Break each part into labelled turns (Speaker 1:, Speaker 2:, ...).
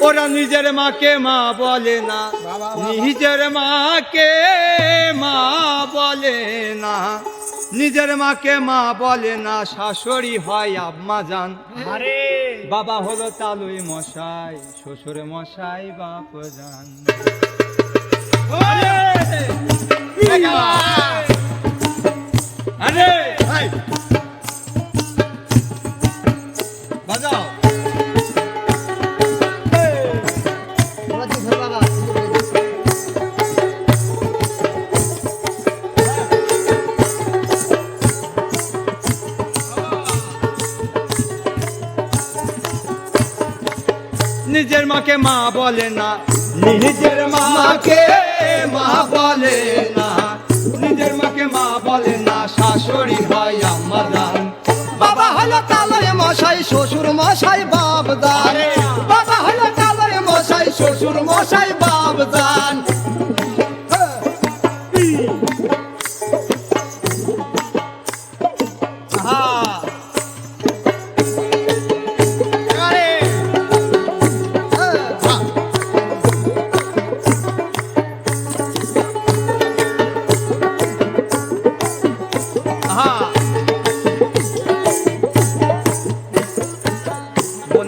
Speaker 1: ওরা নিজের মাকে মা বলে না। নিজের মাকে মা বলে না। নিজের মাকে মা বলে না শাশুড়ি হয় আম্মা জান
Speaker 2: আরে।
Speaker 1: বাবা হলো তালুই মশাই শ্বশুর মশাই বাপ জান নিজের মাকে মা বলে না। নিজের মাকে মা বলে না। নিজের মাকে মা বলে না, শাশুড়ি হয় আমরা
Speaker 3: বাবা হলো কালোয় মশাই, শ্বশুর মশাই বাবদান বাবা হলো কালোয় মশাই, শ্বশুর মশাই বাবদান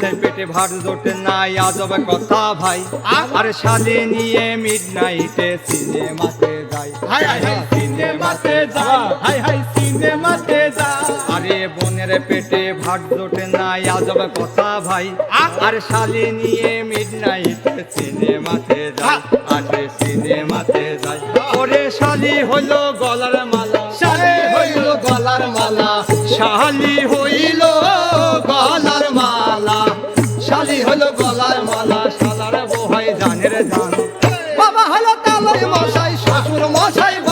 Speaker 1: বোনের পেটে ভাত জোটে নাই আজব কথা ভাই। আর? সাজে নিয়ে মিড নাইটে সিনেমাতে যাই।
Speaker 2: হাই হাই সিনেমাতে যা হাই হাই সিনেমাতে যা
Speaker 1: আরে বোনের পেটে ভাত জোটে নাই আজব কথা ভাই। আর? শালি নিয়ে মিড নাইটে সিনেমাতে যাই আরে সিনেমাতে যাই। ওরে শালি হলো গলার মালা।
Speaker 3: শালি হইল গলার মালা।
Speaker 1: শালি হইল গলার
Speaker 3: মশাই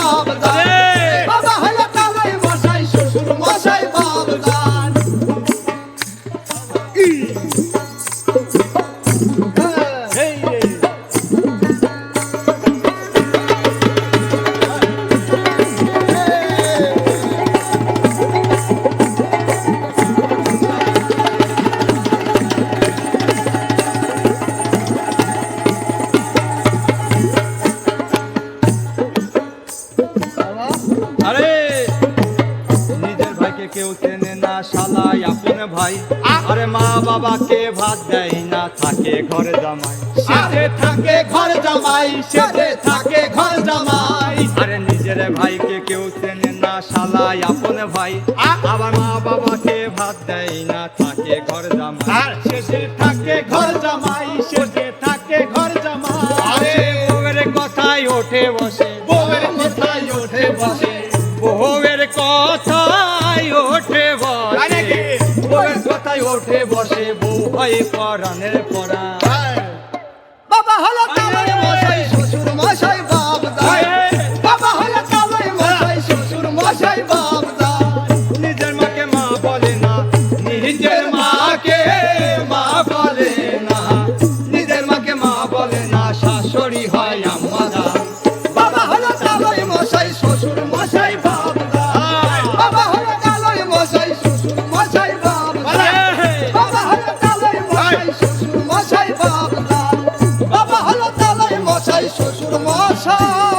Speaker 1: কেউ চেনে না শালাই আপন ভাই। আরে মা বাবাকে ভাত দেয় না থাকে ঘরে জামাই?
Speaker 3: সেজে থাকে ঘর জামাই সেজে থাকে ঘর জামাই।
Speaker 1: আরে নিজের ভাইকে কেউ চেনে না শালাই আপন ভাই। আবার মা বাবাকে ভাত দেয় না থাকে ঘর জামাই।
Speaker 2: শেষে থাকে ঘর জামাই শেষে থাকে ঘর জামাই।
Speaker 1: আরে বউয়ের কথাই ওঠে বসে।
Speaker 3: বউয়ের কোথায় ওঠে বসে।
Speaker 1: কথাই ওঠে বসে বউ হয় পরাণের পরা শ্বশুর মশা